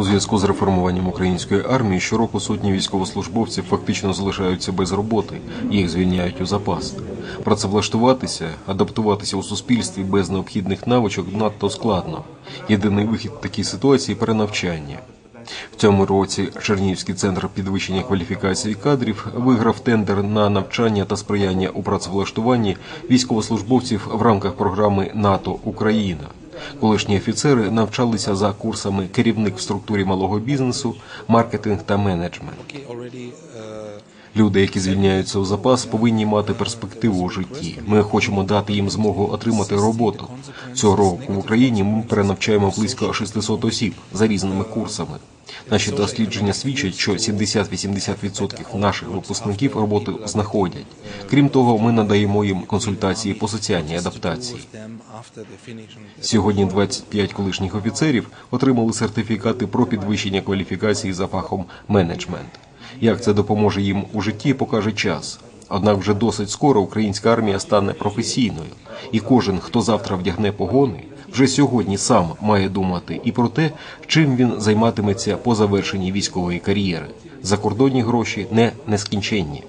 У зв'язку з реформуванням української армії щороку сотні військовослужбовців фактично залишаються без роботи, їх звільняють у запас. Працевлаштуватися, адаптуватися у суспільстві без необхідних навичок надто складно. Єдиний вихід такій ситуації перенавчання. В цьому році Чернігівський центр підвищення кваліфікації кадрів виграв тендер на навчання та сприяння у працевлаштуванні військовослужбовців в рамках програми НАТО Україна. Колишні офіцери навчалися за курсами керівник в структурі малого бізнесу, маркетинг та менеджмент. Люди, які звільняються у запас, повинні мати перспективу у житті. Ми хочемо дати їм змогу отримати роботу. Цього року в Україні ми перенавчаємо близько 600 осіб за різними курсами. Наші дослідження свідчать, що 70-80% наших випускників роботу знаходять. Крім того, ми надаємо їм консультації по соціальній адаптації. Сьогодні 25 колишніх офіцерів отримали сертифікати про підвищення кваліфікації за фахом менеджмент. Як це допоможе їм у житті, покаже час. Однак вже досить скоро українська армія стане професійною, і кожен, хто завтра вдягне погони, вже сьогодні сам має думати і про те, чим він займатиметься по завершенні військової кар'єри. Закордонні гроші не нескінченні.